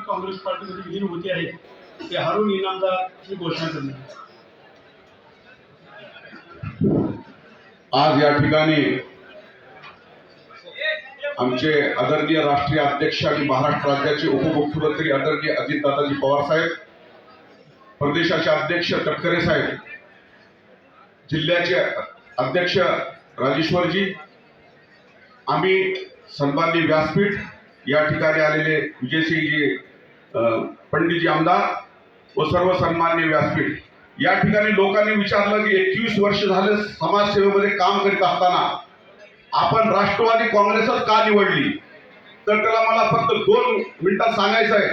काँग्रेस पार्टीमध्ये विलीन होते आहेत ते हारून इनामदारची घोषणा करण्यात आज या ठिकाणी आमचे आदरणीय राष्ट्रीय अध्यक्ष आणि महाराष्ट्र राज्याचे उपमुख्यमंत्री आदरणीय अजितदादाजी पवार साहेब प्रदेशाचे अध्यक्ष तटकरे साहेब जिल्ह्याचे अध्यक्ष राजेश्वरजी आम्ही सन्माननी व्यासपीठ या ठिकाणी आलेले विजयसिंगजी पंडितजी आमदार व सर्व सन्मान्य व्यासपीठ. या ठिकाणी लोकांनी विचारलं की एकवीस वर्ष झाले समाजसेवेमध्ये काम करीत असताना आपण राष्ट्रवादी काँग्रेसच का निवडली? तर त्याला मला फक्त दोन मिनिटात सांगायचं आहे.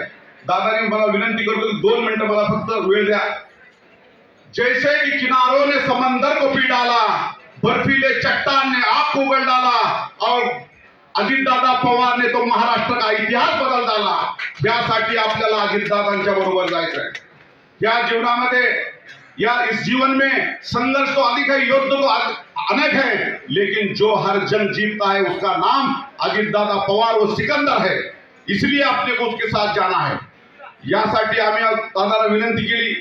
दादाने मला विनंती करतो की दोन मिनिटं मला फक्त वेळ द्या. जैसे की किनारों ने समंदर को पी डाला बर्फीले चट्टान ने आग को उगल डाला और अजितदादा पवार ने तो महाराष्ट्र का इतिहास बदल डाला यासाठी आपल्याला अजितदादांच्या बरोबर जायचं आहे या जीवनामध्ये या इस जीवन में संघर्ष तो अधिक है युद्ध तो अनेक है लेकिन जो हर जंग जीतता है उसका नाम अजितदादा पवार व सिकंदर है। इसलिए अपने को उसके साथ जाना है। यासाठी आम्ही दादाला विनंती केली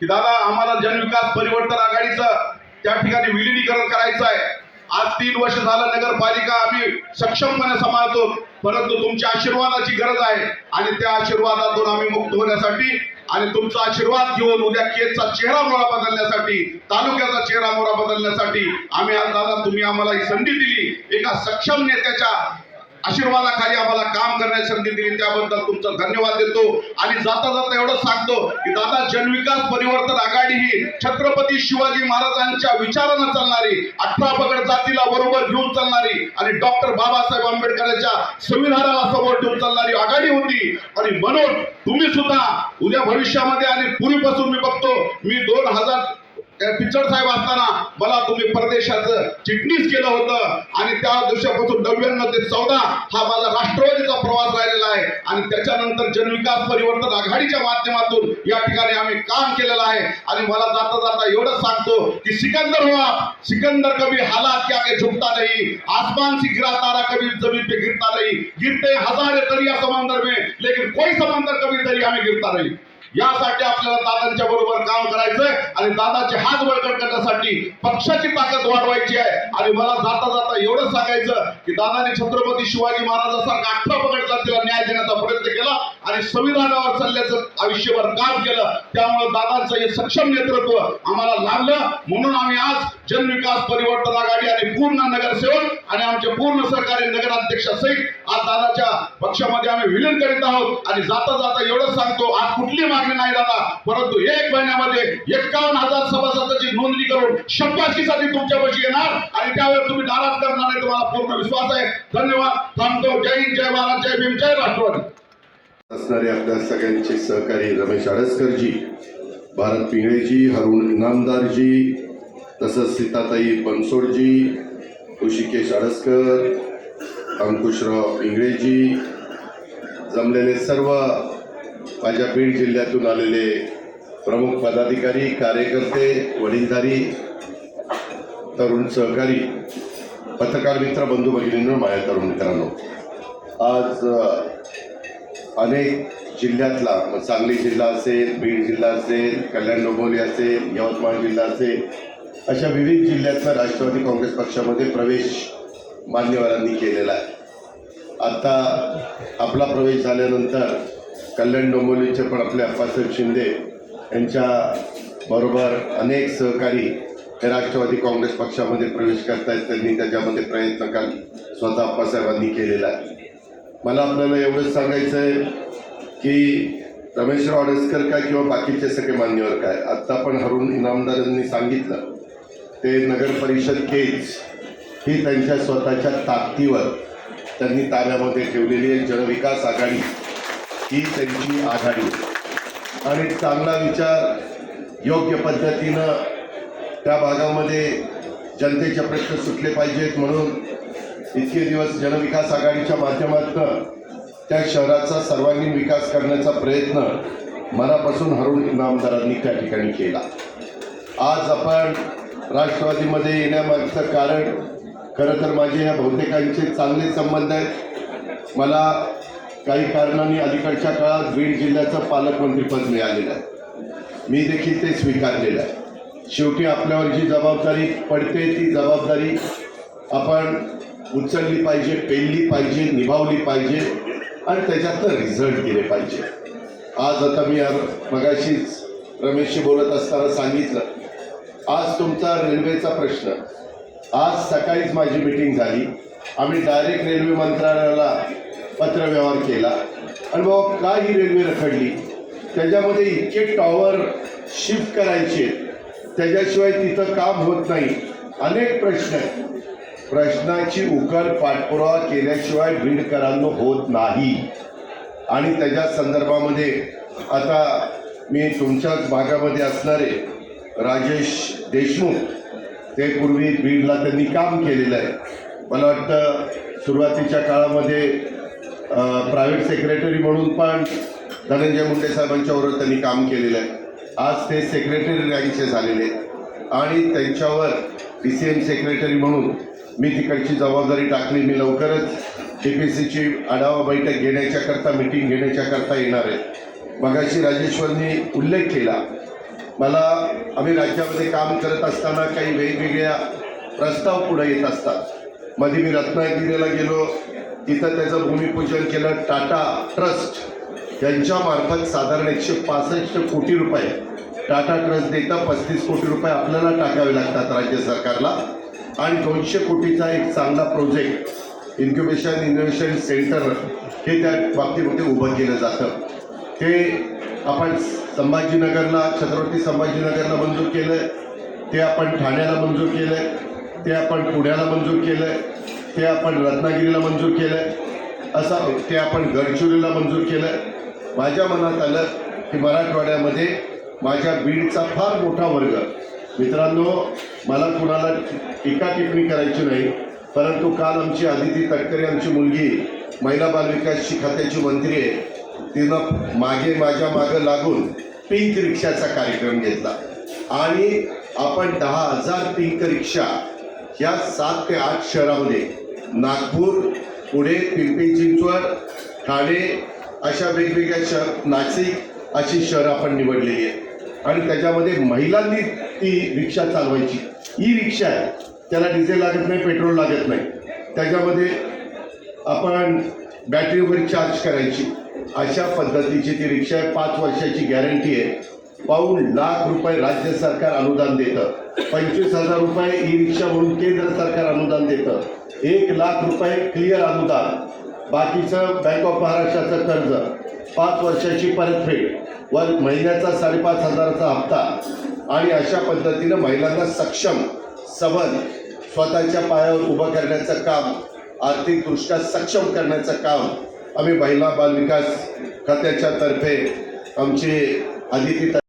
की दादा आम्हाला जनविकास परिवर्तन आघाडीचं त्या ठिकाणी विलिनीकरण करायचं आहे. आज तीन वर्ष झालं नगरपालिका आम्ही सक्षमपणे सांभाळतो. परंतु तुमच्या आशीर्वादाची गरज आहे. आणि त्या आशीर्वादातून आम्ही मुक्त होण्यासाठी आणि तुमचा आशीर्वाद घेऊन उद्या केजचा चेहरा मोरा बदलण्यासाठी तालुक्याचा चेहरा मोरा बदलण्यासाठी आम्ही आज दादा तुम्ही आम्हाला ही संधी दिली. एका सक्षम नेत्याच्या आशीर्वादाखाली आम्हाला काम करण्याची संधी दिली. त्याबद्दल तुमचा धन्यवाद देतो. आणि जाता जाता एवढंच सांगतो की दादा जनविकास परिवर्तन आघाडी ही छत्रपती शिवाजी महाराजांच्या विचारानं चालणारी अठरा पगड जातीला बरोबर घेऊन चालणारी आणि डॉक्टर बाबासाहेब आंबेडकरांच्या संविधानाला समोर ठेवून चालणारी आघाडी होती. आणि म्हणून तुम्ही सुद्धा उद्या भविष्यामध्ये आणि पूर्वीपासून मी बघतो मी दोन हजार पिचड साहेब असताना मला तुम्ही परदेशाचं चिटणीस केलं होतं. आणि त्या दिवसापासून नव्याण्णव ते चौदा हा माझा राष्ट्रवादीचा प्रवास राहिलेला आहे. आणि त्याच्यानंतर जनविकास परिवर्तन आघाडीच्या माध्यमातून या ठिकाणी आम्ही काम केलेलं आहे. आणि मला जाता जाता एवढंच सांगतो की सिकंदर हो व्हा सिकंदर कभी हालात के झुकता नाही आसमान से गिरा तारा कभी जमीन पे गिरता नाही गिरते हजारे दरिया समंदर में लेकिन कोई समंदर कभी दरिया में गिरता नाही। यासाठी आपल्याला दादांच्या बरोबर काम करायचंय आणि दादाचे हात बळकट करण्यासाठी पक्षाची ताकद वाढवायची आहे. आणि मला जाता जाता एवढं सांगायचं की दादाने छत्रपती शिवाजी महाराजांसारखा अठरा पगड तिला न्याय देण्याचा प्रयत्न केला आणि संविधानावर चालल्याचं आयुष्यभर काम केलं. त्यामुळे दादांचं हे सक्षम नेतृत्व आम्हाला लाभलं. म्हणून आम्ही आज जनविकास परिवर्तन आघाडी आणि पूर्ण नगरसेवक आणि आमचे पूर्ण सरकारी नगराध्यक्षासहित आज दादाच्या पक्षामध्ये आम्ही विलीन करीत आहोत. आणि जाता जाता एवढंच सांगतो आज कुठली मागणी नाही दादा परंतु एक महिन्यामध्ये एक्कावन्न हजार सभासदाची नोंदणी करून शब्दाशीसाठी तुमच्यापाशी येणार आणि त्यावर तुम्ही नाराज करणार नाही तुम्हाला पूर्ण विश्वास आहे. धन्यवाद. थांबतो. जय हिंद जय महाराज जय भीम जय राष्ट्रवादी. असणारे आपल्या सगळ्यांचे सहकारी रमेश आडसकरजी भारत पिंगळेजी हरुण इनामदारजी तसंच सीताताई बनसोडजी ऋषिकेश आडसकर अंकुशराव इंगळेजी जमलेले सर्व माझ्या बीड जिल्ह्यातून आलेले प्रमुख पदाधिकारी कार्यकर्ते वडीलधारी तरुण सहकारी पत्रकार मित्र बंधू भगिनींनो माझ्या तरुण मित्रांनो आज अनेक जिल्ह्यातला मग सांगली जिल्हा असेल बीड जिल्हा असेल कल्याण डोंबोली असेल यवतमाळ जिल्हा असेल अशा विविध जिल्ह्यातला राष्ट्रवादी काँग्रेस पक्षामध्ये प्रवेश मान्यवरांनी केलेला आहे. आत्ता आपला प्रवेश झाल्यानंतर कल्याण डोंबोलीचे पण आपले अप्पासाहेब शिंदे यांच्या बरोबर अनेक सहकारी हे राष्ट्रवादी काँग्रेस पक्षामध्ये प्रवेश करतायत. त्यांनी त्याच्यामध्ये प्रयत्न काल स्वतः अप्पासाहेबांनी केलेला आहे. मला आपल्याला एवढंच सांगायचं आहे की रमेशराव अडसकर काय किंवा बाकीचे सगळे मान्यवर काय? आत्ता पण हरुण इनामदारांनी सांगितलं. ते नगर परिषद केज ही त्यांच्या स्वतःच्या ताकदीवर त्यांनी ताब्यामध्ये ठेवलेली आहे. जनविकास आघाडी ही त्यांची आघाडी. आणि चांगला विचार योग्य पद्धतीनं त्या भागामध्ये जनतेचे प्रश्न सुटले पाहिजेत म्हणून इतके दिवस जनविकास आघाडीच्या माध्यमातून त्या शहराचा सर्वांगीण विकास करण्याचा प्रयत्न मनापासून हरून इनामदारांनी त्या ठिकाणी केला. आज आपण राष्ट्रवादीमध्ये येण्यामागचं कारण खरं तर माझे ह्या बहुतेकांचे चांगले संबंध आहेत. मला काही कारणांनी अलीकडच्या काळात बीड जिल्ह्याचं पालकमंत्रीपद मिळालेलं आहे. मी देखील ते स्वीकारलेलं आहे. शेवटी आपल्यावर जी जबाबदारी पडते ती जबाबदारी आपण उचलली पाहिजे पेलली पाहिजे निभावली पाहिजे आणि त्याच्यातनं रिझल्ट दिले पाहिजे. आज आता मी मगाशीच रमेशशी बोलत असताना सांगितलं आज तुमचा रेल्वेचा प्रश्न आज सकाळीच माझी मिटिंग झाली. आम्ही डायरेक्ट रेल्वे मंत्रालयाला पत्रव्यवहार केला. आणि बाबा का ही रेल्वे रखडली? त्याच्यामध्ये इतके टॉवर शिफ्ट करायचे. त्याच्याशिवाय तिथं काम होत नाही. अनेक प्रश्न आहेत. प्रश्नाची उकल पाठपुरावा केल्याशिवाय बीडकरांनो होत नाही. आणि त्याच्या संदर्भामध्ये आता मी तुमच्याच भागामध्ये असणारे राजेश देशमुख ते पूर्वी बीडला त्यांनी काम केलेलं आहे. मला वाटतं सुरुवातीच्या काळामध्ये प्रायव्हेट सेक्रेटरी म्हणून पण धनंजय मुंडे साहेबांच्या त्यांनी काम केलेलं आहे. आज ते सेक्रेटरी रँकचे झालेले आहेत. आणि त्यांच्यावर डी सी एम सेक्रेटरी म्हणून मी तिकडची जबाबदारी टाकली. मी लवकरच डी पी सीची आढावा बैठक घेण्याच्याकरता मिटिंग घेण्याच्याकरता येणार आहे. मगाशी राजेश्वरनी उल्लेख केला. मला आम्ही राज्यामध्ये काम करत असताना काही वेगवेगळ्या प्रस्ताव पुढे येत असतात. मध्ये मी रत्नागिरीला गेलो. तिथं त्याचं भूमिपूजन केलं. टाटा ट्रस्ट यांच्यामार्फत साधारण एकशे पासष्ट कोटी रुपये टाटा ट्रस्ट देता पस्तीस कोटी रुपये आपल्याला टाकावे लागतात राज्य सरकारला. आणि दोनशे कोटीचा एक चांगला प्रोजेक्ट इन्क्युबेशन इनोव्हेशन सेंटर हे त्या बाबतीमध्ये उभं केलं जातं. ते आपण संभाजीनगरला छत्रपती संभाजीनगरला मंजूर केलं ते आपण ठाण्याला मंजूर केलं ते आपण पुण्याला मंजूर केलं ते आपण रत्नागिरीला मंजूर केलं असं ते आपण गडचिरोलीला मंजूर केलं माझ्या मनात आलं की मराठवाड्यामध्ये माझ्या बीडचा फार मोठा वर्ग मित्रांनो मला कुणाला टीका टिप्पणी करायची नाही परंतु काल आमची आदिती तटकरे आमची मुलगी महिला बालविकास खात्याची मंत्री आहे तिनं मागे माझ्या मागं लागून पिंक रिक्षाचा कार्यक्रम घेतला. आणि आपण दहा हजार पिंक रिक्षा या सात ते आठ शहरामध्ये नागपूर पुणे पिंपरी चिंचवड ठाणे अशा वेगवेगळ्या शहर नाशिक अशी शहरं आपण निवडलेली आहे आणि त्याच्यामध्ये महिलांनी ती रिक्षा चालवायची. ई रिक्षा आहे. त्याला डिझेल लागत नाही पेट्रोल लागत नाही. त्याच्यामध्ये आपण बॅटरीवर चार्ज करायची. अशा पद्धतीची ती रिक्षा आहे. पाच वर्षाची गॅरंटी आहे. पाऊण लाख रुपये राज्य सरकार अनुदान देतं. पंचवीस हजार रुपये ई रिक्षा म्हणून केंद्र सरकार अनुदान देतं. एक लाख रुपये क्लिअर अनुदान. बाकीचं बँक ऑफ महाराष्ट्राचं कर्ज. पाच वर्षाची परतफेड. व महिन्याचा साडेपाच हजाराचा हप्ता. आणि अशा पद्धतीनं महिलांना सक्षम सबल स्वतःच्या पायावर उभं करण्याचं काम आर्थिकदृष्ट्या सक्षम करण्याचं काम आम्ही महिला बालविकास खात्याच्या तर्फे आमचे आदिती